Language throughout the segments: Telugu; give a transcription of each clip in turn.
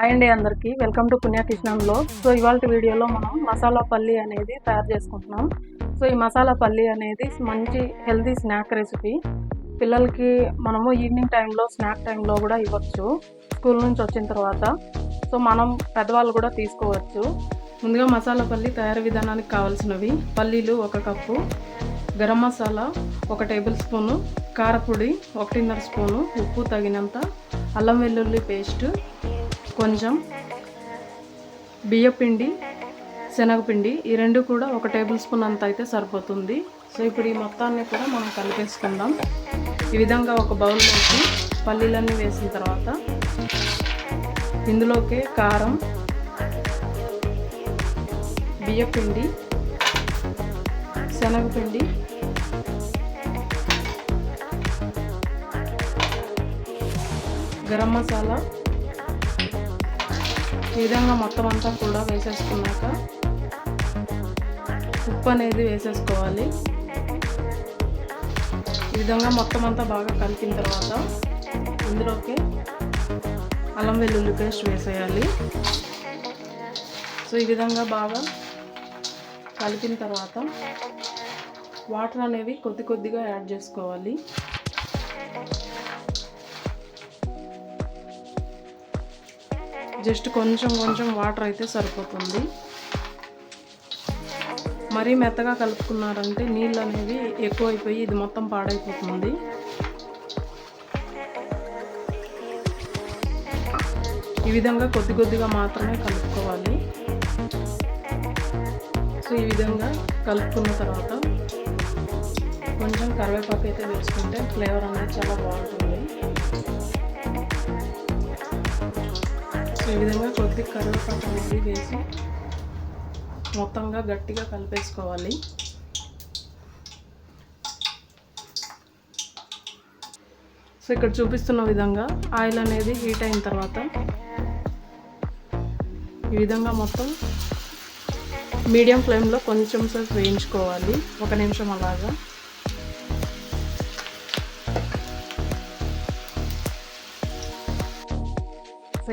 హాయ్ అండి అందరికీ. వెల్కమ్ టు పుణ్యకృష్ణంలో సో ఇవాళ వీడియోలో మనం మసాలా పల్లి అనేది తయారు చేసుకుంటున్నాం. సో ఈ మసాలా పల్లి అనేది మంచి హెల్తీ స్నాక్ రెసిపీ. పిల్లలకి మనము ఈవినింగ్ టైంలో స్నాక్ టైంలో కూడా ఇవ్వచ్చు. స్కూల్ నుంచి వచ్చిన తర్వాత. సో మనం పెద్దవాళ్ళు కూడా తీసుకోవచ్చు. ముందుగా మసాలా పల్లి తయారీ విధానానికి కావాల్సినవి. పల్లీలు ఒక కప్పు గరం మసాలా ఒక టేబుల్ స్పూను కారపొడి ఒకటిన్నర స్పూను ఉప్పు తగినంత అల్లం వెల్లుల్లి పేస్టు కొంచెం బియ్యపిండి శనగపిండి ఈ రెండు కూడా ఒక టేబుల్ స్పూన్ అంత అయితే సరిపోతుంది. సో ఇప్పుడు ఈ మొత్తాన్ని కూడా మనం కలిపేసుకుందాం. ఈ విధంగా ఒక బౌల్లోకి పల్లీలన్నీ వేసిన తర్వాత ఇందులోకి కారం బియ్యపిండి శనగపిండి గరం మసాలా ఈ విధంగా మొత్తం అంతా కూడా వేసేసుకున్నాక ఉప్పు అనేది వేసేసుకోవాలి. ఈ విధంగా మొత్తం అంతా బాగా కలిపిన తర్వాత ఇందులోకి అల్లం వెల్లుల్లి పేస్ట్ వేసేయాలి. సో ఈ విధంగా బాగా కలిపిన తర్వాత వాటర్ అనేవి కొద్ది కొద్దిగా యాడ్ చేసుకోవాలి. జస్ట్ కొంచెం కొంచెం వాటర్ అయితే సరిపోతుంది. మరీ మెత్తగా కలుపుకున్నారంటే నీళ్ళు అనేవి ఎక్కువైపోయి ఇది మొత్తం పాడైపోతుంది. ఈ విధంగా కొద్ది కొద్దిగా మాత్రమే కలుపుకోవాలి. సో ఈ విధంగా కలుపుకున్న తర్వాత కొంచెం కరివేపాకు అయితే వేసుకుంటే ఫ్లేవర్ అనేది చాలా బాగుంటుంది. ఈ విధంగా కొద్ది కరివేపాకు అనేది వేసి మొత్తంగా గట్టిగా కలిపేసుకోవాలి. సో ఇక్కడ చూపిస్తున్న విధంగా ఆయిల్ అనేది హీట్ అయిన తర్వాత ఈ విధంగా మొత్తం మీడియం ఫ్లేమ్లో కొంచెం సేపు వేయించుకోవాలి. ఒక నిమిషం అలాగా.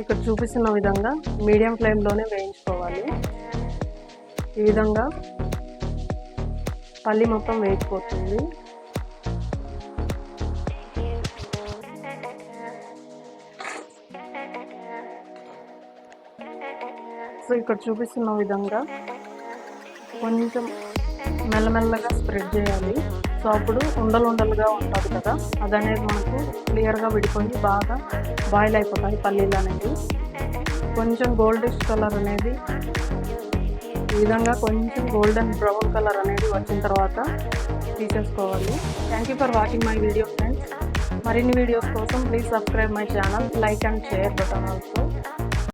ఇక్కడ చూపిస్తున్న విధంగా మీడియం ఫ్లేమ్లోనే వేయించుకోవాలి. ఈ విధంగా పల్లి మొత్తం వేగిపోతుంది. సో ఇక్కడ చూపిస్తున్న విధంగా కొంచెం మెల్లమెల్లగా స్ప్రెడ్ చేయాలి. సో అప్పుడు ఉండలు ఉండలుగా ఉంటుంది కదా అది అనేది మనకు క్లియర్గా విడిపోయి బాగా బాయిల్ అయిపోతాయి పల్లీలు అనేది కొంచెం గోల్డిష్ కలర్ అనేది ఈ విధంగా కొంచెం గోల్డెన్ బ్రౌన్ కలర్ అనేది వచ్చిన తర్వాత తీసేసుకోవాలి. Thank you for watching my video friends మరిన్ని వీడియోస్ కోసం please subscribe my channel like and share button also